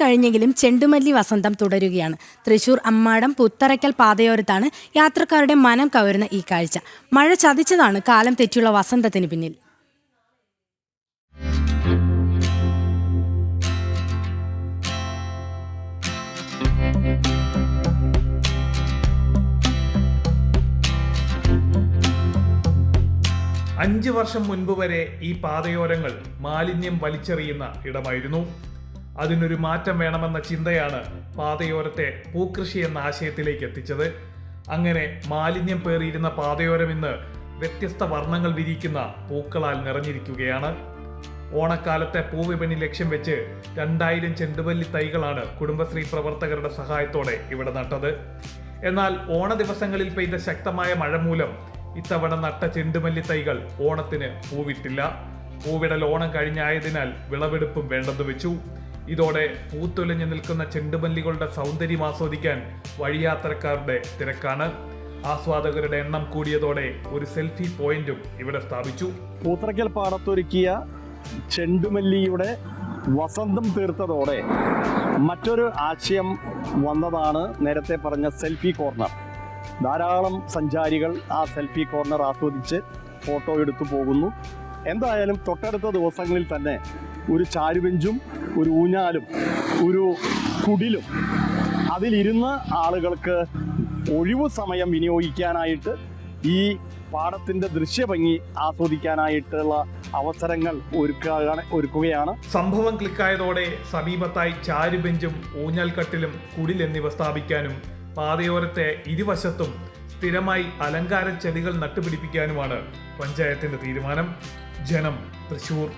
കഴിഞ്ഞെങ്കിലും ചെണ്ടുമല്ലി വസന്തം തുടരുകയാണ്. തൃശൂർ അമ്മാടം പുത്തറയ്ക്കൽ പാതയോരത്താണ് യാത്രക്കാരുടെ മനം കവരുന്ന ഈ കാഴ്ച. മഴ ചതിച്ചതാണ് കാലം തെറ്റിയുള്ള വസന്തത്തിന് പിന്നിൽ. അഞ്ച് വർഷം മുൻപ് വരെ ഈ പാതയോരങ്ങൾ മാലിന്യം വലിച്ചെറിയുന്ന ഇടമായിരുന്നു. അതിനൊരു മാറ്റം വേണമെന്ന ചിന്തയാണ് പാതയോരത്തെ പൂക്കൃഷി എന്ന ആശയത്തിലേക്ക് എത്തിച്ചത്. അങ്ങനെ മാലിന്യം പേറിയിരുന്ന പാതയോരം ഇന്ന് വ്യത്യസ്ത വർണങ്ങൾ വിരിക്കുന്ന പൂക്കളാൽ നിറഞ്ഞിരിക്കുകയാണ്. ഓണക്കാലത്തെ പൂവിപണി ലക്ഷ്യം വെച്ച് രണ്ടായിരം ചെണ്ടുമല്ലി തൈകളാണ് കുടുംബശ്രീ പ്രവർത്തകരുടെ സഹായത്തോടെ ഇവിടെ നട്ടത്. എന്നാൽ ഓണ ദിവസങ്ങളിൽ പെയ്ത ശക്തമായ മഴ മൂലം ഇത്തവണ നട്ട ചെണ്ടുമല്ലി തൈകൾ ഓണത്തിന് പൂവിട്ടില്ല. പൂവിടൽ ഓണം കഴിഞ്ഞായതിനാൽ വിളവെടുപ്പും വേണ്ടെന്ന് വെച്ചു. ഇതോടെ പൂത്തൊലിഞ്ഞു നിൽക്കുന്ന ചെണ്ടുമല്ലികളുടെ സൗന്ദര്യം ആസ്വദിക്കാൻ വഴിയാത്രക്കാരുടെ തിരക്കാണ്. ആസ്വാദകരുടെ എണ്ണം കൂടിയതോടെ ഒരു സെൽഫി പോയിന്റും ഇവിടെ സ്ഥാപിച്ചു. പൂത്തറയ്ക്കൽ പാടത്തൊരുക്കിയ ചെണ്ടുമല്ലിയുടെ വസന്തം തീർത്തതോടെ മറ്റൊരു ആശയം വന്നതാണ് നേരത്തെ പറഞ്ഞ സെൽഫി കോർണർ. ധാരാളം സഞ്ചാരികൾ ആ സെൽഫി കോർണർ ആസ്വദിച്ച് ഫോട്ടോ എടുത്തു പോകുന്നു. എന്തായാലും തൊട്ടടുത്ത ദിവസങ്ങളിൽ തന്നെ ഒരു ചാരുബെഞ്ചും ഒരു ഊഞ്ഞാലും ഒരു കുടിലും അതിലിരുന്ന് ആളുകൾക്ക് ഒഴിവ് സമയം വിനിയോഗിക്കാനായിട്ട് ഈ പാടത്തിന്റെ ദൃശ്യഭംഗി ആസ്വദിക്കാനായിട്ടുള്ള അവസരങ്ങൾ ഒരുക്കുകയാണ് ഒരുക്കുകയാണ്. സംഭവം ക്ലിക്കായതോടെ സമീപത്തായി ചാരുബെഞ്ചും ഊഞ്ഞാൽക്കട്ടിലും കുടിൽ എന്നിവ സ്ഥാപിക്കാനും പാതയോരത്തെ ഇരുവശത്തും സ്ഥിരമായി അലങ്കാര ചെടികൾ നട്ടുപിടിപ്പിക്കാനുമാണ് പഞ്ചായത്തിന്റെ തീരുമാനം. ജനം തൃശൂർ.